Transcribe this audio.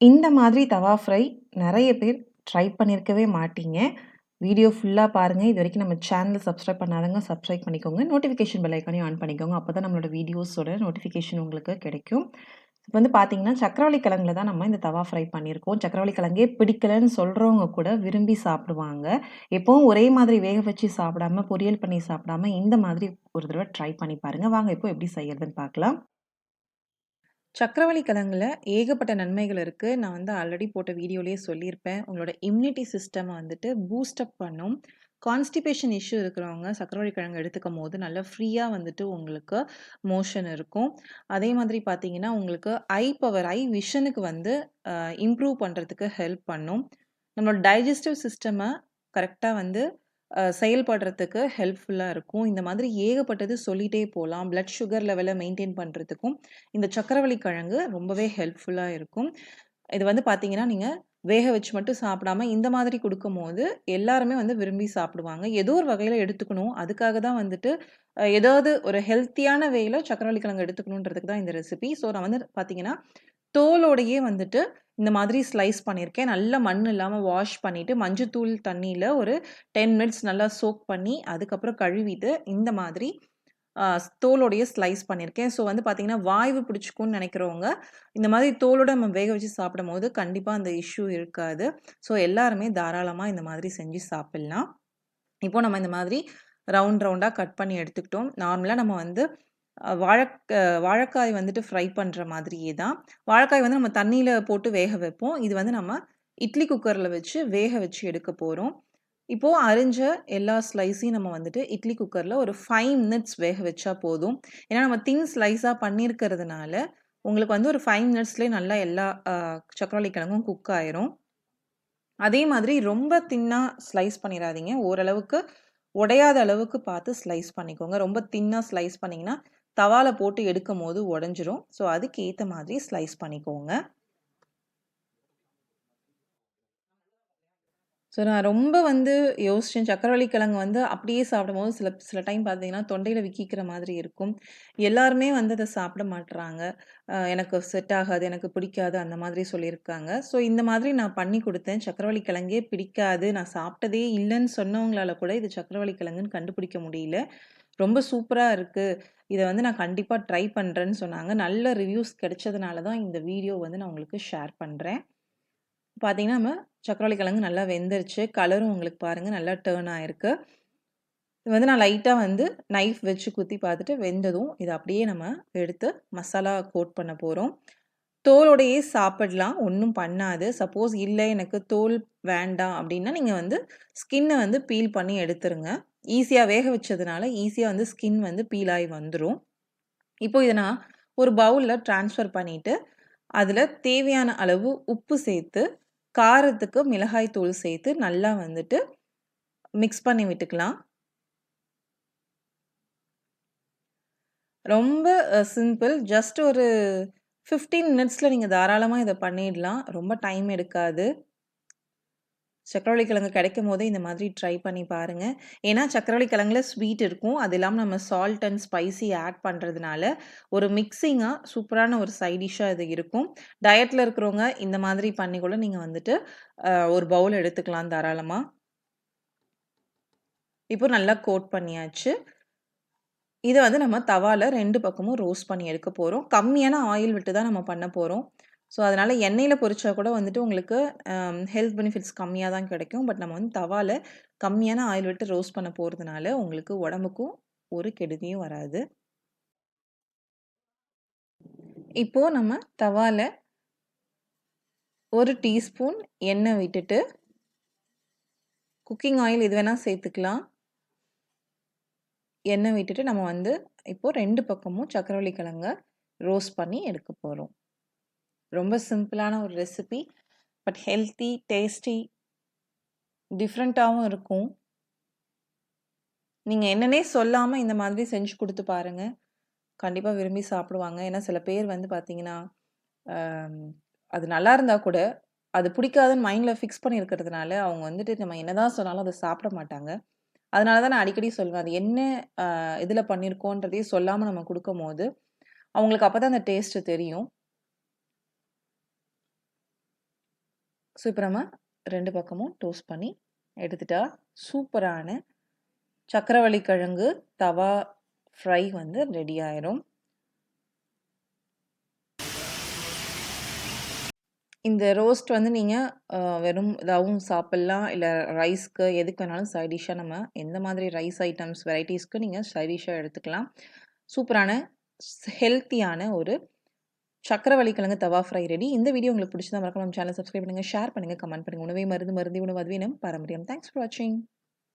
இந்த மாதிரி தவா ஃப்ரை நிறைய பேர் ட்ரை பண்ணியிருக்கவே மாட்டீங்க. வீடியோ ஃபுல்லாக பாருங்கள் இது வரைக்கும் நம்ம சேனல் சப்ஸ்கிரைப் பண்ணாதவங்க சப்ஸ்கிரைப் பண்ணிக்கோங்க. நோட்டிஃபிகேஷன் பெல் ஐகானையும் ஆன் பண்ணிக்கோங்க. அப்போ தான் நம்மளோட வீடியோஸோட நோட்டிஃபிகேஷன் உங்களுக்கு கிடைக்கும். இப்போ வந்து பார்த்தீங்கன்னா, சக்கரவள்ளி கிழங்குல தான் நம்ம இந்த தவா ஃப்ரை பண்ணியிருக்கோம். சக்கரவள்ளி கிழங்கே பிடிக்கலன்னு சொல்கிறவங்க கூட விரும்பி சாப்பிடுவாங்க. எப்பவும் ஒரே மாதிரி வேக வச்சு சாப்பிடாம, பொரியல் பண்ணி சாப்பிடாம, இந்த மாதிரி ஒரு தடவை ட்ரை பண்ணி பாருங்கள் வாங்க இப்போ எப்படி செய்யறதுன்னு பார்க்கலாம். சக்கரவள்ளி கிழங்குல ஏகப்பட்ட நன்மைகள் இருக்குது நான் வந்து ஆல்ரெடி போட்ட வீடியோலேயே சொல்லியிருப்பேன். உங்களோட இம்யூனிட்டி சிஸ்டமை வந்துட்டு பூஸ்டப் பண்ணும். கான்ஸ்டிபேஷன் இஷ்யூ இருக்கிறவங்க சக்கரவள்ளி கிழங்கு எடுத்துக்கும் போது நல்லா ஃப்ரீயாக வந்துட்டு உங்களுக்கு மோஷன் இருக்கும். அதே மாதிரி பார்த்தீங்கன்னா, உங்களுக்கு ஐ பவர், ஐ விஷனுக்கு வந்து இம்ப்ரூவ் பண்ணுறதுக்கு ஹெல்ப் பண்ணும். நம்மளோட டைஜஸ்டிவ் சிஸ்டம கரெக்டாக வந்து செயல்படுறதுக்கு ஹெல்ப்ஃபுல்லாக இருக்கும். இந்த மாதிரி ஏகப்பட்டது சொல்லிட்டே போகலாம் பிளட் சுகர் லெவலை மெயின்டைன் பண்ணுறதுக்கும் இந்த சக்கரவள்ளி கிழங்கு ரொம்பவே ஹெல்ப்ஃபுல்லாக இருக்கும். இது வந்து பார்த்தீங்கன்னா, நீங்கள் வேக வச்சு மட்டும் சாப்பிடாம இந்த மாதிரி கொடுக்கும்போது எல்லாருமே வந்து விரும்பி சாப்பிடுவாங்க. ஏதோ ஒரு வகையில் எடுத்துக்கணும். அதுக்காக தான் வந்துட்டு ஏதாவது ஒரு ஹெல்த்தியான வேயில் சக்கரவள்ளி கிழங்கு எடுத்துக்கணுன்றதுக்கு தான் இந்த ரெசிபி. ஸோ நான் வந்து பார்த்தீங்கன்னா, தோலோடையே வந்துட்டு இந்த மாதிரி ஸ்லைஸ் பண்ணியிருக்கேன். நல்லா மண் இல்லாமல் வாஷ் பண்ணிவிட்டு மஞ்சத்தூள் தண்ணியில் ஒரு 10 மினிட்ஸ் நல்லா சோக் பண்ணி, அதுக்கப்புறம் கழுவிட்டு, இந்த மாதிரி தோலோடைய ஸ்லைஸ் பண்ணியிருக்கேன். ஸோ வந்து பார்த்திங்கன்னா வாய்வு பிடிச்சிக்கும்னு நினைக்கிறவங்க இந்த மாதிரி தோலோட நம்ம வேக வச்சு சாப்பிடும்போது கண்டிப்பாக அந்த இஷ்யூ இருக்காது. ஸோ எல்லாருமே தாராளமாக இந்த மாதிரி செஞ்சு சாப்பிட்லாம் இப்போ நம்ம இந்த மாதிரி ரவுண்ட் ரவுண்டாக கட் பண்ணி எடுத்துக்கிட்டோம். நார்மலாக நம்ம வந்து வாழக் வாழைக்காய் வந்துட்டு ஃப்ரை பண்ணுற மாதிரியே தான். வாழைக்காய் வந்து நம்ம தண்ணியில் போட்டு வேக வைப்போம். இது வந்து நம்ம இட்லி குக்கரில் வச்சு வேக வச்சு எடுக்க போகிறோம் இப்போது அரிஞ்ச எல்லா ஸ்லைஸையும் நம்ம வந்துட்டு இட்லி குக்கரில் ஒரு ஃபைவ் மினிட்ஸ் வேக வச்சா போதும். ஏன்னா நம்ம தின் ஸ்லைஸாக பண்ணியிருக்கிறதுனால, உங்களுக்கு வந்து ஒரு ஃபைவ் மினிட்ஸ்லேயே நல்லா எல்லா சக்கரவள்ளி கிழங்கும் குக் ஆயிரும். அதே மாதிரி ரொம்ப தின்னாக ஸ்லைஸ் பண்ணிடாதீங்க ஓரளவுக்கு உடையாத அளவுக்கு பார்த்து ஸ்லைஸ் பண்ணிக்கோங்க. ரொம்ப தின்னாக ஸ்லைஸ் பண்ணீங்கன்னா, தவாலை போட்டு எடுக்கும் போது உடஞ்சிரும் ஸோ அதுக்கு ஏற்ற மாதிரி ஸ்லைஸ் பண்ணிக்கோங்க. ஸோ நான் ரொம்ப வந்து யோசித்தேன் சக்கரவள்ளி கிழங்கு வந்து அப்படியே சாப்பிடும்போது சில சில டைம் பார்த்தீங்கன்னா, தொண்டையில் விக்கிக்கிற மாதிரி இருக்கும். எல்லாருமே வந்து அதை சாப்பிட மாட்றாங்க. எனக்கு செட் ஆகாது, எனக்கு பிடிக்காது அந்த மாதிரி சொல்லியிருக்காங்க. ஸோ இந்த மாதிரி நான் பண்ணி கொடுத்தேன் சக்கரவள்ளி கிழங்கே பிடிக்காது, நான் சாப்பிட்டதே இல்லைன்னு சொன்னவங்களால கூட இது சக்கரவள்ளி கிழங்குன்னு கண்டுபிடிக்க முடியல. ரொம்ப சூப்பராக இருக்குது இதை வந்து நான் கண்டிப்பாக ட்ரை பண்ணுறேன்னு சொன்னாங்க. நல்ல ரிவ்யூஸ் கிடைச்சதுனால தான் இந்த வீடியோ வந்து நான் உங்களுக்கு ஷேர் பண்ணுறேன் பார்த்தீங்கன்னா, நம்ம சக்கரவள்ளி கிழங்கு நல்லா வெந்துருச்சு. கலரும் உங்களுக்கு பாருங்கள் நல்லா டேர்ன் ஆகிருக்கு இது வந்து நான் லைட்டாக வந்து நைஃப் வச்சு குத்தி பார்த்துட்டு வெந்ததும், இதை அப்படியே நம்ம எடுத்து மசாலா கோட் பண்ண போகிறோம் தோலோடையே சாப்பிடலாம். ஒன்றும் பண்ணாது. சப்போஸ் இல்லை எனக்கு தோல் வேண்டாம் அப்படின்னா, நீங்கள் வந்து ஸ்கின்னை வந்து பீல் பண்ணி எடுத்துருங்க. ஈஸியாக வேக வச்சதுனால, ஈஸியாக வந்து ஸ்கின் வந்து பீல் ஆகி வந்துடும் இப்போ இதை நான் ஒரு பவுலில் ட்ரான்ஸ்ஃபர் பண்ணிவிட்டு அதில் தேவையான அளவு உப்பு சேர்த்து, காரத்துக்கு மிளகாய் தூள் சேர்த்து நல்லா வந்துட்டு மிக்ஸ் பண்ணி விட்டுக்கலாம். ரொம்ப சிம்பிள். ஜஸ்ட் ஒரு ஃபிஃப்டீன் மினிட்ஸில் நீங்கள் தாராளமாக இதை பண்ணிடலாம். ரொம்ப டைம் எடுக்காது. சக்கரவள்ளி கிழங்கு கிடைக்கும்போதே இந்த மாதிரி ட்ரை பண்ணி பாருங்கள் ஏன்னா சக்கரவள்ளி கிழங்குல ஸ்வீட் இருக்கும். அது இல்லாமல் நம்ம சால்ட் அண்ட் ஸ்பைசி ஆட் பண்ணுறதுனால ஒரு மிக்சிங்காக சூப்பரான ஒரு சைட் இது இருக்கும். டயட்டில் இருக்கிறவங்க இந்த மாதிரி பண்ணி கூட நீங்கள் வந்துட்டு ஒரு பவுல் எடுத்துக்கலாம் தாராளமாக இப்போ நல்லா கோட் பண்ணியாச்சு. இதை வந்து நம்ம தவாவில் ரெண்டு பக்கமும் ரோஸ்ட் பண்ணி எடுக்க போகிறோம் கம்மியான ஆயில் விட்டு தான் நம்ம பண்ண போகிறோம் ஸோ அதனால் எண்ணெயில் பொரிச்சா கூட வந்துட்டு உங்களுக்கு ஹெல்த் பெனிஃபிட்ஸ் கம்மியாக தான் கிடைக்கும். பட் நம்ம வந்து தவால கம்மியான ஆயில் விட்டு ரோஸ்ட் பண்ண போகிறதுனால உங்களுக்கு உடம்புக்கும் ஒரு கெடுதியும் வராது. இப்போது நம்ம தவால ஒரு டீஸ்பூன் எண்ணெய் விட்டுட்டு குக்கிங் ஆயில் இது வேணால் சேர்த்துக்கலாம். எண்ணெய் விட்டுட்டு நம்ம வந்து இப்போது ரெண்டு பக்கமும் சக்கரவள்ளி கிழங்க ரோஸ்ட் பண்ணி எடுக்க போகிறோம் ரொம்ப சிம்பிளான ஒரு ரெசிபி. பட் ஹெல்த்தி, டேஸ்டி டிஃப்ரெண்ட்டாகவும் இருக்கும். நீங்கள் என்னன்னே சொல்லாமல் இந்த மாதிரி செஞ்சு கொடுத்து பாருங்க. கண்டிப்பாக விரும்பி சாப்பிடுவாங்க. ஏன்னா சில பேர் வந்து பார்த்தீங்கன்னா, அது நல்லா இருந்தால் கூட, அது பிடிக்காதுன்னு மைண்டில் ஃபிக்ஸ் பண்ணியிருக்கிறதுனால அவங்க வந்துட்டு நம்ம என்னதான் சொன்னாலும் அதை சாப்பிட மாட்டாங்க. அதனால தான் நான் அடிக்கடி சொல்வேன். அது என்ன இதில் பண்ணியிருக்கோன்றதையும் சொல்லாமல் நம்ம குடுக்கும்போது, அவங்களுக்கு அப்போ தான் அந்த டேஸ்ட்டு தெரியும். இப்போ நம்ம ரெண்டு பக்கமும் டோஸ்ட் பண்ணி எடுத்துட்டா, சூப்பரான சக்கரவள்ளி கிழங்கு தவா ஃப்ரை வந்து ரெடி ஆயிரும். இந்த ரோஸ்ட் வந்து நீங்கள் வெறும் இதாகவும் சாப்பிட்லாம் இல்லை ரைஸ்க்கு எதுக்கு வேணாலும் சைட் டிஷ்ஷாக நம்ம எந்த மாதிரி ரைஸ் ஐட்டம்ஸ் வெரைட்டிஸ்க்கு நீங்கள் சைட் டிஷ்ஷாக எடுத்துக்கலாம். சூப்பரான ஹெல்த்தியான ஒரு சக்கரவள்ளி கிழங்கு தவா ஃப்ரை ரெடி. இந்த வீடியோ உங்களுக்கு பிடிச்சதா மறக்காம நம்ம சேனல் சப்ஸ்கிரைப் பண்ணுங்க, ஷேர் பண்ணுங்கள் கமெண்ட் பண்ணுங்கள் உணவே மருந்து, மருந்து உணவு அதுவே நம்ம பாரம்பரியம். தேங்க்ஸ் ஃபார் வாட்சிங்.